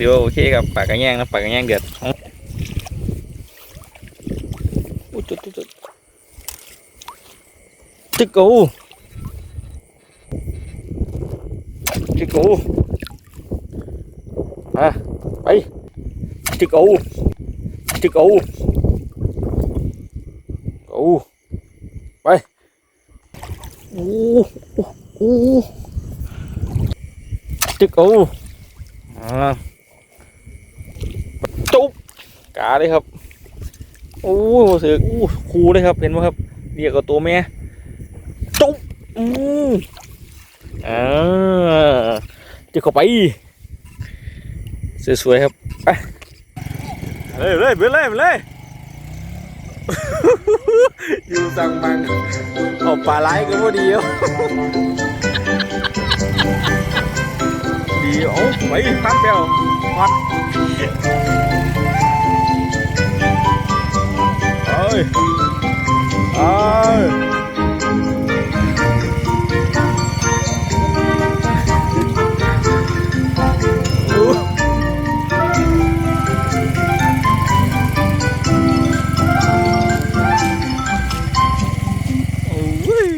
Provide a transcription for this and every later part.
ถือว่าโอเคครับปากกระแยงนะปากกระแยงเดือดเอาอุ๊ยจุดจุดจุดจิกกูจิกกูมาไปจิกกูจิกกูกูไปโอ้โอ้โอ้จิกกูอ่าจุ๊บ กาเลยครับโอ้ยรู้สึกอู้คูเลยครับเห็นไหมครับเรียกกับตัวแม่จุ๊บอืมอ่าจะเข้าไปสวยๆครับไปเลยเลยไปเลยไปเลยอยู่สั่งบังเอาปลาไหลก็พอดีเดีโอ้ไปพัดเปลวพัด เอ้ยเอ้ยอู้โอ้ย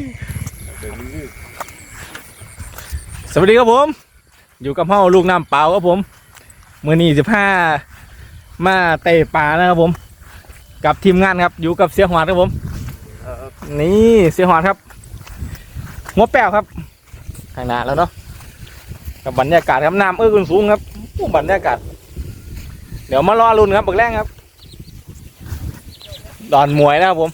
สวัสดีครับผม อยู่กับเฮาลูกน้ำเปล่าครับผม มือนี้สิบห้ามาเตะป่านะครับผม กับทีมงานครับ อยู่กับเสียหวานครับผมนี่เสียหวานครับงบแป้วครับข้างหน้าแล้วเนาะกับบรรยากาศครับน้ำเอื้อขึ้นสูงครับโอ้บรรยากาศ เดี๋ยวมารอรุนครับบิกแรงครับ ดอนมวยนะครับผม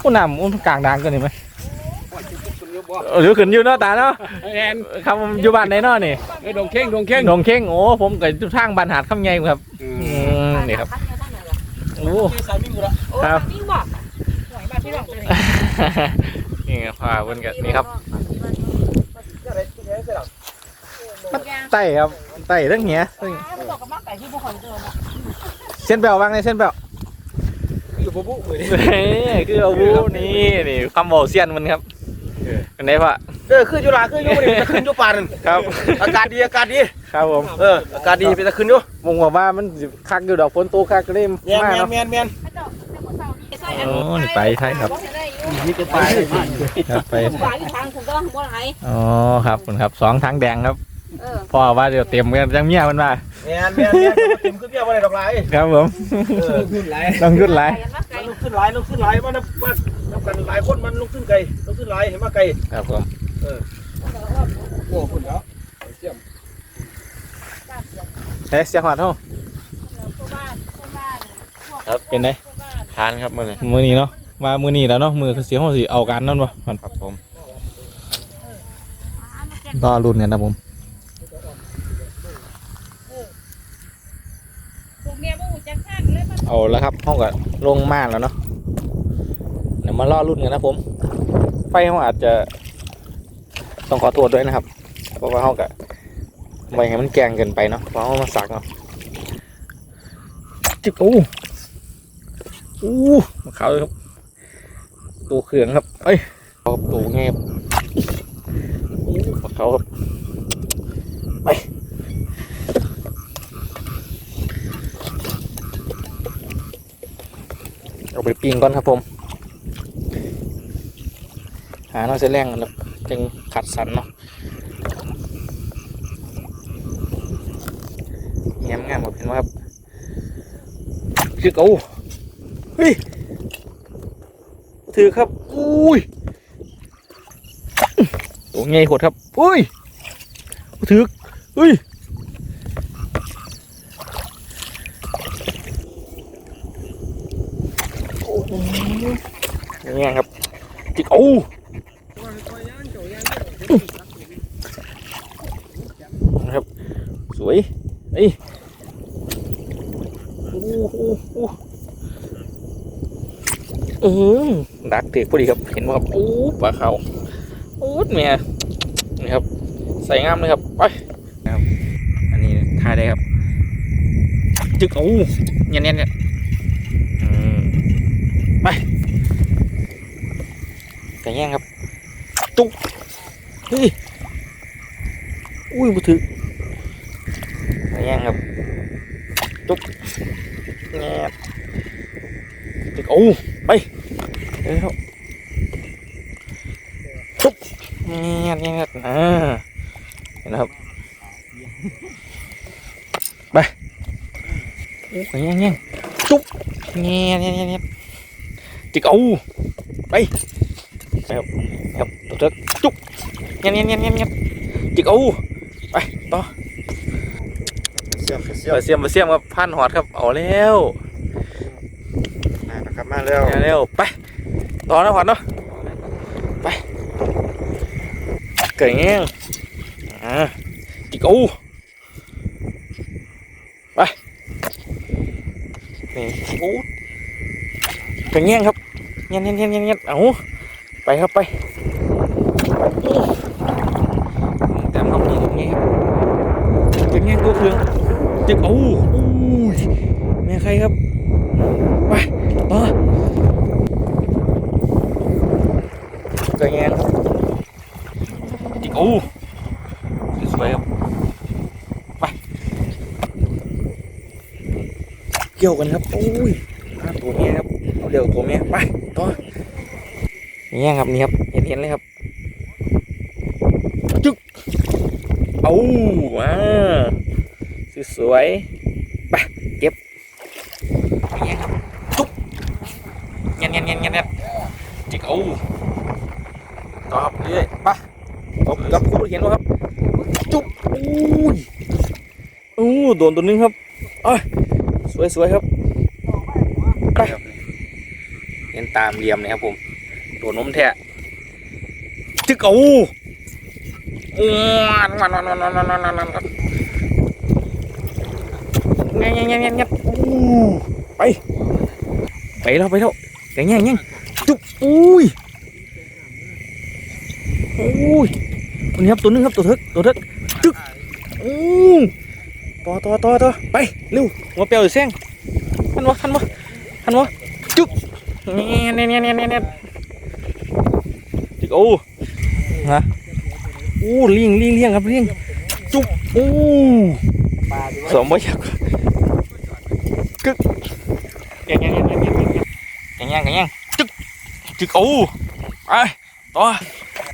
ผู้นำอุ้นกลางดังกันเห็นไหม เออเดี๋ยวขึ้นอยู่เนาะตาเนาะแอนครับผมอยู่บ้านไหนเนาะนี่ไอ้ดงเข่งดงเข่งหนองเข่งโอ้ผมเกิดอยู่ทางบ้านหาดคำไงครับอืมนี่ครับโอ้ครับนี่บอกหวยบ้านพี่บอกเลยนี่ครับพาเพื่อนกันนี่ครับไต่ครับไต่ทั้งเหี้ยทั้งมันบอกกับมากไก่ที่บุคคลเจอเส้นแปววางในเส้นแปวอยู่ปุ๊บปุ๊บเลยนี่คืออาวุธนี่นี่คำบอกเสียนมันครับ เป็นไงพ่อเออขึ้นอยู่ลาขึ้นอยู่นี่จะขึ้นอยู่ป่านั่นครับ อากาศดีอากาศดี ครับผมเอออากาศดีไปจะขึ้นอยู่วงบอกว่ามันสิคักอยู่ดอกฝนตกคักก็เลยแมนมาแมนเนาะแมนแมนโอ้นี่ไปใช่ครับมีกระต่ายครับไปขวาอยู่ทางคุณก็บ่ไหลอ๋อครับคุณครับสองทางแดงครับเออพ่อว่าเดี๋ยวเต็มกันจังเมียมันมาแมนแมนแมนเต็มขึ้นเพียบอะไรดอกไม้ครับผมเออขึ้นหลายต้องขึ้นไหลายไก่มันลุกขึ้นหลายลุกขึ้นหลายมันนับว่านับ กันหลายคนมันลุกขึ้นไกลลุกขึ้นหลายเห็นว่าไกลครับผมโอ้คุณแล้วเฮ้ยเสียงหวานเท่าบ้านบ้านครับเป็นไงทานครับมือนี้มือนี้เนาะมามือนี้แล้วเนาะมือเสียงหัวสีเอากันนั่นวะมันครับผมรอรุ่นกันนะผมพวกเมียบ่หูจักข้างเลยมันเอาแล้วครับห้องก็ลงม่านแล้วเนาะเดี๋ยว มารอรุ่นกันนะผม ไฟห้องอาจจะต้องขอโทษด้วยนะครับ เพราะว่าห้องก็ไว้ให้มันแกงเกินไปเนาะเพราะห้องมาสักเนาะจิ๊บอู้อู้มาขาเลยครับตัวเครื่องครับเอ้ยเอาครับตัวเงียบอู้มาเขาครับไปเอาไปปิ้งก่อนครับผม หาเนาะเส้นแรงแล้วจึงขัดสันเนาะแง้มงามหมดเห็นไหมครับคือเกาเฮ้ยถือครับ อุ้ยตัวไงหดครับ อุ้ยถืออุ้ยโอ้โหอย่างเงี้ยครับจิกโอ้ะครับสวย เอ้ยโอ้โหโอ้โหอืมดักเถือกพอดีครับ เห็นไหมครับโอ้ปลาเขาโอ้เมียนี่ครับ ใส่งามเลยครับ ไปนะครับ อันนี้ทายได้ครับ จึกโอ้เนียเนียเนี่ยไปไก่ย่างครับ ตุ๊กเฮ้ยอุ้ยบุถึกแย่งครับจุ๊บแงบจึกโอ้ nghe ngập chút. Nghe chút ù bay chút. Nghe nghe à. Nó bay. Nghe nghe chút. Nghe nghe nghe chút u bay. Đấy, không, không, tổ chức chút. Nghe nghe nghe nhanh nhanh chị u เสียมเสียเสียมมเสียมเสียมครับพันหอดครับเอาแล้วนะครับมาแล้วเอาแล้วไปต่อนะหอดเนาะไปเก่งเงี้ยอ่าจิกอูไปนี่จิกอูเก่งเงี้ยครับเงี้ยเงี้ยเงี้ยเงี้ยเงี้ยเอาไปครับไปโอ้แต้มครับนี่ตรงนี้ครับเก่งเงี้ยตัวเครื่อง จิกอูอู้ยแม่ใครครับไปต่อก่งเงี้ยครับจิกโอูสวยครับไปเกี่ยวกันครับโอ้ยตัวเมียครับเอาเร็วตัวเมียไปต่อนี่ครับนี่ครับเห็นเห็นเลยครับจึกเอาอ่า สวยไปเก็บจุ๊บเงี้ยเงี้ยเงี้ยเงี้ยจิกเอาตอครับเลยไปตมกับคุณเห็นว่าครับ จุ๊บอู้ยอู้โดนตัวนึงครับเอ้ยสวยๆครับไปเห็นตามเหลี่ยมเลยครับผมโดนน้มแทะจึกเอาอ้วนวันวันวันวันวันวัน งี้ยเงี้ยเงี้ยเงี้ยเงี้ยไป ไปแล้วไปแล้วแกงแง่งแง่งจุ๊บอุ้ยอุ้ยวันนี้ครับตัวหนึงครับตัวทึกตัวทึกจึ๊กอู้ต่อต่อต่อต่อไปเร็วหัวเปียวหรือเสียงทันวะทันวะทันวะจุ๊บเนี่ยเนี่ยเนี่ยเนี่ยเนี่ยจิกโอ้ฮะอู้ลิงลิงเลี้ยงครับเลิงจุ๊บอู้สมบูรณ์กึกแกึกแกงแกงแกงแกงแกงแกงแกงจึกจึกโอ้ไปต่อ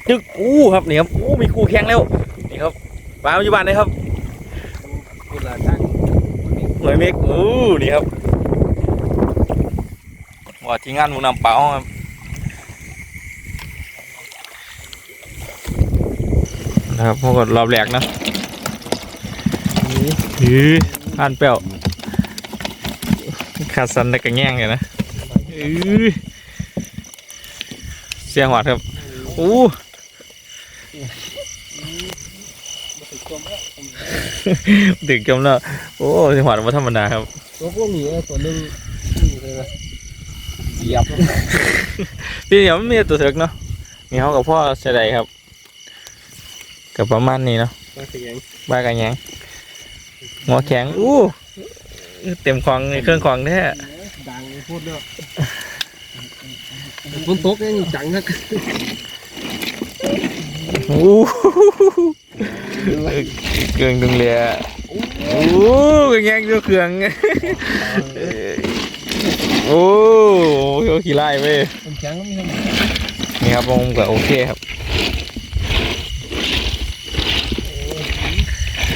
จึกอู้ครับนี่ครับอู้มีคู่แข่งแล้วนี่ครับปาปัจจุบันเลยครับหน่วยเมกอู้นี่ครับว่าที่งานมูนำเปล่าครับครับพวกรอบแรกนะนี่อ่านเปี้ยว ขาดสันแต่กระแง่งเลยนะอือเสียงหวาดครับอู้ดึกจมแล้วโอ้เสียงหวาดว่าธรรมดาครับตัวพวกนี้ตัวนึงนี่เลยนะเหยียบพี่เดี๋ยวมันมีตัวเถิกเนาะมีเขากับพ่อเสยดายครับกับประมาณนี้เนาะมาเสียงบ้ากันยังหัวแข็งอู้ เต็มควางในเครื่องควางแท้ดังพูดเนาะฝนตกยังจังนักอู้เครื่องดึงเรืออู้กันยังตัวเครื่องโอ้เขาขี่ไล่เว้ยผมแข็งก็มีทั้งหมดนี่ครับผมก็โอเคครับ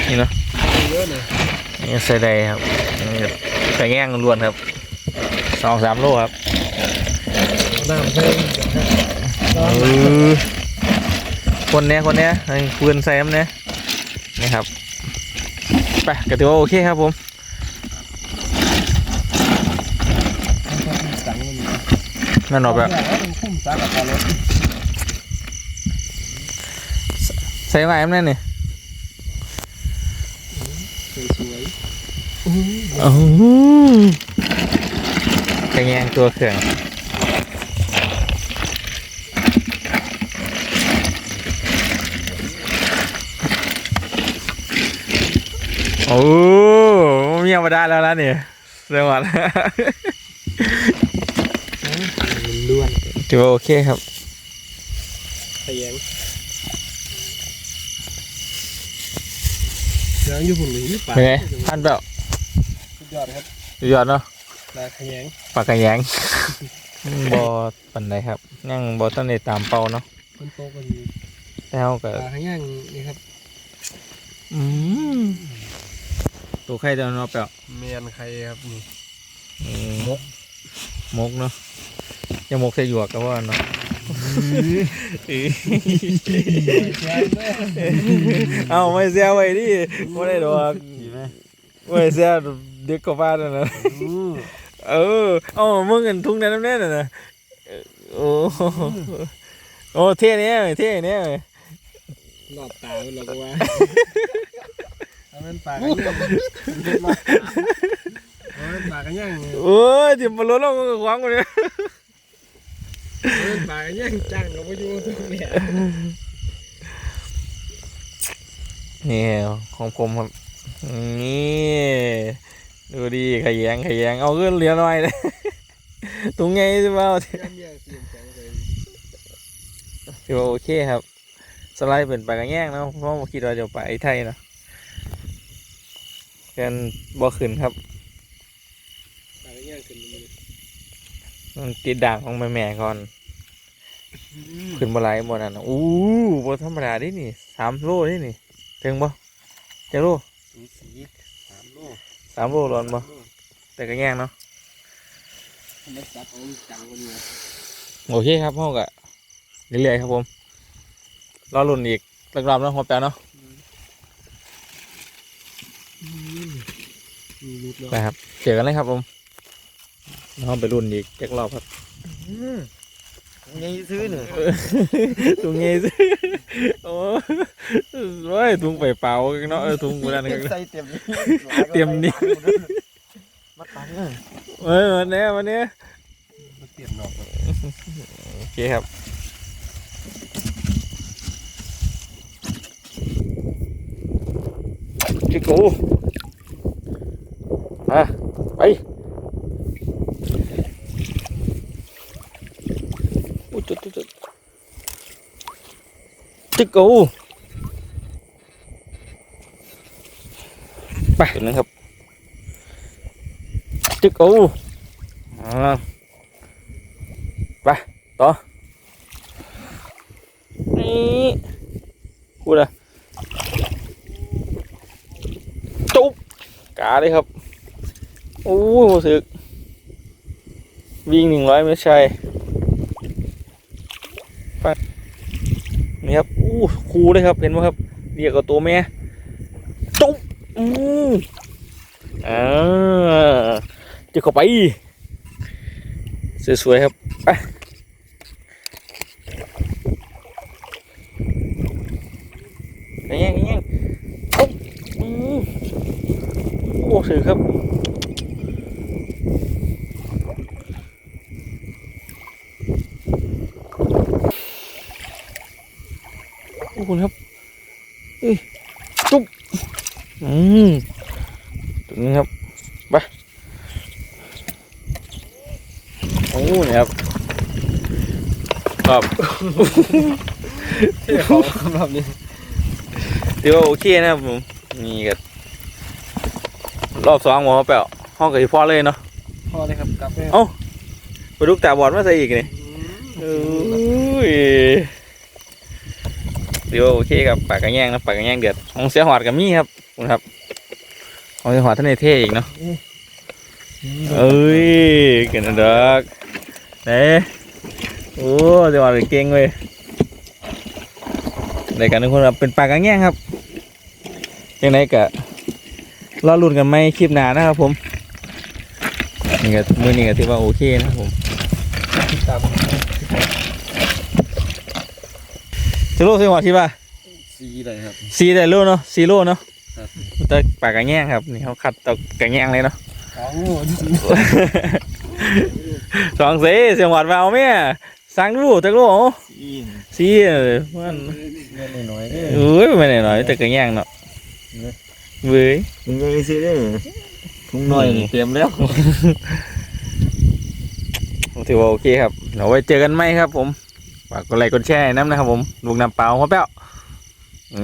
นี่เนาะเยอะเลยนี่ใส่ได้ครับ นี่ก็ใส่แง่งล้วนครับสองสามโลครับน้ำใส่เออคนเนี้ยคนเนี้ยไอ้ปืนใส่น้ำเนี้ยนี่ครับไปก็ถือว่าโอเคครับผมจังมันนั่นออกแบบเป็นคุ้มสากับพอรถใส่ไม้น้ำเนี้ยนี่ สวย โอ้โหกระแยงตัวเครื่องโอ้ไม่ธรรมดาแล้วนะเนี่ยเรื่องวันมันล้วนถือว่าโอเคครับเสียงางอยู่หุ่นหรือปลาเป็นไงท่านเปล่าสุด ยอดครับสุดยอดเนาะปลาขยงปากกระแยง บอปันไดครับยังบอต้นในตามเป้าเนาะคนโตก็มีแล้วก็ปลาขยงนี่ครับอืมตัวไข่เดียวเนาะเปล่าเมียนไข่ครับนี่อืมมกมกเนาะยังมกใส่หยวกก็ว่าเนาะเอาไม่เสียไว้ดิไม่ได้ดอก ไม่เสียเด็กก็บ้านนั่นนะเออเอามึงเงินทุ่งนั้นน้ำแน่น่ะนะโอ้โหโอ้เท่เนี้ยเท่เนี้ยหลอดตาเป็นเราก็ว่าเอาเป็นปลาขยงเอาเป็นปลาขยงโอ้ยจิมบอลลงกับขวางกูเนี่ยเอาเป็นปลาขยงจังเราไปอยู่ตรงเนี้ยนี่ของผมครับ นี่ดูดีขยงขยงเอาขึ้นเหลือหน่อยเลยตรงไงใช่เปล่าแค่เมียเสียงจังเลยถือว่าโอเคครับ สไลด์เป็นไปกระแยงนะเพราะว่าคิดว่าจะไปไทยนะกันบ่ขึ้นครับปลาขยงขืนมันติดด่างของแม่แม่ก่อนขึ้นบ่ไหลบ่นั่นอู้บ่ธรรมดาดินี่สามโลดินี่ถึงบ่จะโล สูสีสามโลสามโลร้อนบ่แต่กระแย่งเนาะไม่ซับเอาจังกันอยู่โอเคครับพ่อก็เรื่อยๆครับผมรอรุ่นอีกรอบๆเนาะหัวแปลเนาะไปครับเจอกันเลยครับผมเราไปรุ่นอีกแจักรอบครับ ยังซื้อหนึ่งถุงเงี้ยสิโอ้ยถุงไปเปล่าเนาะเออถุงกูนั่นก็ใส่เต็มนี้เตรียมนี่มาตังเลยเออวันนี้วันนี้มาเตรียมดอกครับโอเคครับจิกูอะไปอุ๊ยจุดจุดจุด จิกูไปตัวนึงครับจิกูอ่าต่อนี่พูดอะจุ๊บกาเลยครับโอ้โหรู้สึกวิ่งหนึ่งร้อยไม่ใช่ไป นี่ครับอู้คูเลยครับ เห็นไหมครับเรียกกับตัวแม่จุ๊บอืออ่าจะเข้าไป สวยๆครับไป ไอ้ยังไอ้ยังโอ้อืมโอ้ถือครับ โอ้คุณครับเอ้ยจุ๊บอืมตรงนี้ครับไปโอ้เนี่ยครับครับเที่ยวสำหรับนี้ถือว่าโอเคนะครับผมนี่ก็รอบสองหมอแปลวห้องกับพ่อเลยเนาะพอเลยครับกลับไปเอ้าไปลูกตาบอดมาใส่อีกนี่โอ้ย ถือว่าโอเคครับปากกระแยงนะปากกระแยงเดือดของเสียหอดกับมี่ครับคุณครับของเสียหอดท่านในเท่อีกเนาะเอ้ยเกินดอกเน่โอ้เสียหอดเก่งเว้ยในการนึกคนครับเป็นปากกระแยงครับยังไงกะรอรุ่นกันไหมคลิปหน้านะครับผมนี่ก็มือนี้ก็ถือว่าโอเคนะครับผม ตาม จะโลสิหัวที่ว่าสีเลยครับซีได้โลเนาะซีโลเนาะครับ แต่ปากกระแง่งครับนี่เขาขัดตกกระแง่งเลยเนาะ สองโลสองสีเสียงหวัดมาเอาแม่สั่งรูจักรูเอาสีซีเออมันเงินน้อยๆเด้อ เอ้ยไม่ได้หน่อยแต่กระแง่งเนาะเว้ยมึงยังซื้อได้ทุ่งน้อยเตรียมแล้วถือว่าโอเคครับเดี๋ยวไว้เจอกันไหมครับผม ฝากกดไลค์กดแชร์ให้น้ำนะครับผมลูกน้ำเปล่าหัวแป้ว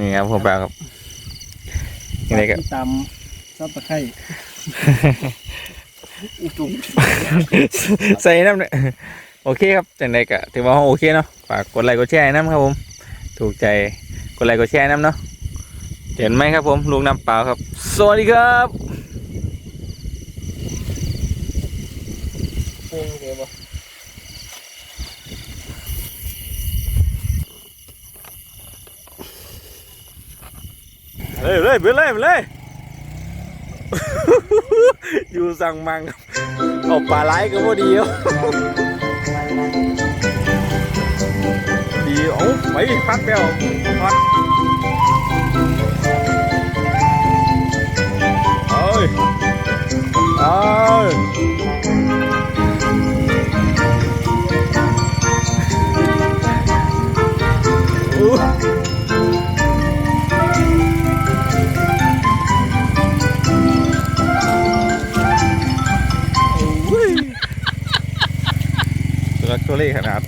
นี่ครับหัวแป้วครับยังไงก็ตามซับตะไคร้อุจุงใส่น้ำเนี่ยโอเคครับจังไดก็ถือว่าโอเคเนาะฝากกดไลค์กดแชร์ให้น้ำครับผม ถูกใจกดไลค์กดแชร์ให้น้ำเนาะเห็นไหมครับผมลุงน้ำเปล่าครับ สวัสดีครับ โป่งเดี๋ยวบ่ เลยเลยไปเลยไปเลยอยู่สั่งมังครับเอาปลาไหลก็พอดีครับดีโอ้ไปพัดเปรี้ยวพัดเอ้ยเอ้ย ตัวเล็กตัวเล็กขนาด